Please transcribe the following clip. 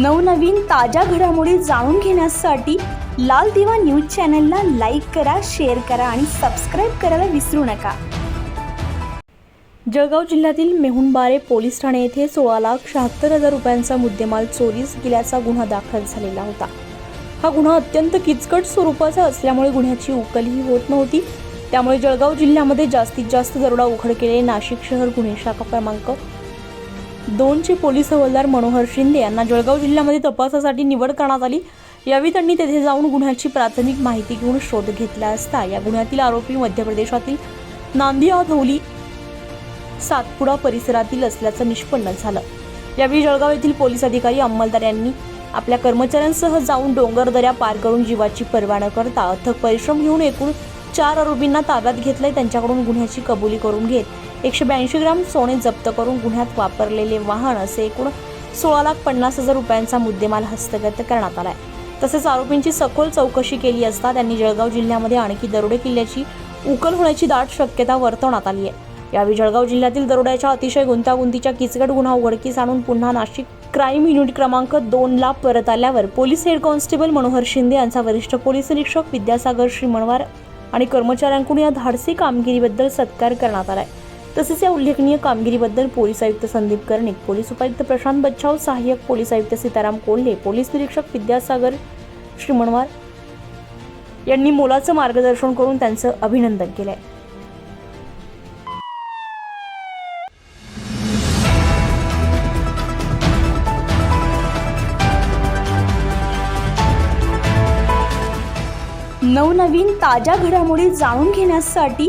नवनवीन ताज्या घडामोडी जाणून घेण्यासाठी लाल दिवा न्यूज चॅनलला लाईक करा शेअर करा आणि सबस्क्राईब करायला विसरू नका. जळगाव जिल्ह्यातील मेहुणबारे पोलीस ठाणे येथे सोळा लाख शहात्तर हजार रुपयांचा मुद्देमाल चोरीस गेल्याचा गुन्हा दाखल झालेला होता. हा गुन्हा अत्यंत किचकट स्वरूपाचा असल्यामुळे गुन्ह्याची उकलही होत नव्हती. त्यामुळे जळगाव जिल्ह्यामध्ये जास्तीत जास्त दरोडा उघड केले नाशिक शहर गुन्हे शाखा क्रमांक दोनचे पोलीस हवालदार मनोहर शिंदे यांना जळगाव जिल्ह्यामध्ये तपासासाठी निवड करण्यात आली. यावेळी त्यांनी तेथे जाऊन गुन्ह्याची प्राथमिक माहिती घेऊन शोध घेतला असता या गुन्ह्यातील आरोपी मध्य प्रदेशातील नांदिया धौली सातपुडा परिसरातील असल्याचं निष्पन्न झालं. यावेळी जळगाव येथील पोलीस अधिकारी अंमलदार यांनी आपल्या कर्मचाऱ्यांसह जाऊन डोंगरदऱ्या पार करून जीवाची पर्वा न करता अथक परिश्रम घेऊन एकूण चार आरोपींना ताब्यात घेतलंय त्यांच्याकडून गुन्ह्याची कबुली करून घेत एकशे ब्याऐंशी ग्राम सोने जप्त करून गुन्ह्यात वापरलेले वाहन असे एकूण सोळा लाख पन्नास हजार रुपयांचा मुद्देमाल हस्तगत करण्यात आलाय. तसेच आरोपींची सखोल चौकशी केली असता त्यांनी जळगाव जिल्ह्यामध्ये आणखी दरोडे किल्ल्याची उकल होण्याची दाट शक्यता वर्तवण्यात आली आहे. यावेळी जळगाव जिल्ह्यातील दरोड्याच्या अतिशय गुंतागुंतीच्या किचकट गुन्हा उघडकीस आणून पुन्हा नाशिक क्राईम युनिट क्रमांक दोनला परत आल्यावर police head constable Manohar Shinde यांचा वरिष्ठ पोलीस निरीक्षक विद्यासागर श्रीमणवार आणि कर्मचाऱ्यांकडून या धाडसी कामगिरीबद्दल सत्कार करण्यात आला आहे तसेच या उल्लेखनीय कामगिरीबद्दल पोलीस आयुक्त संदीप कर्णिक पोलीस उपायुक्त प्रशांत बच्छाव सहाय्यक पोलीस आयुक्त सीताराम कोल्हे पोलीस निरीक्षक विद्यासागर श्रीमणवार यांनी मोलाचं मार्गदर्शन करून त्यांचं अभिनंदन केलंय. नवनवीन ताज्या घडामोडी जाणून घेण्यासाठी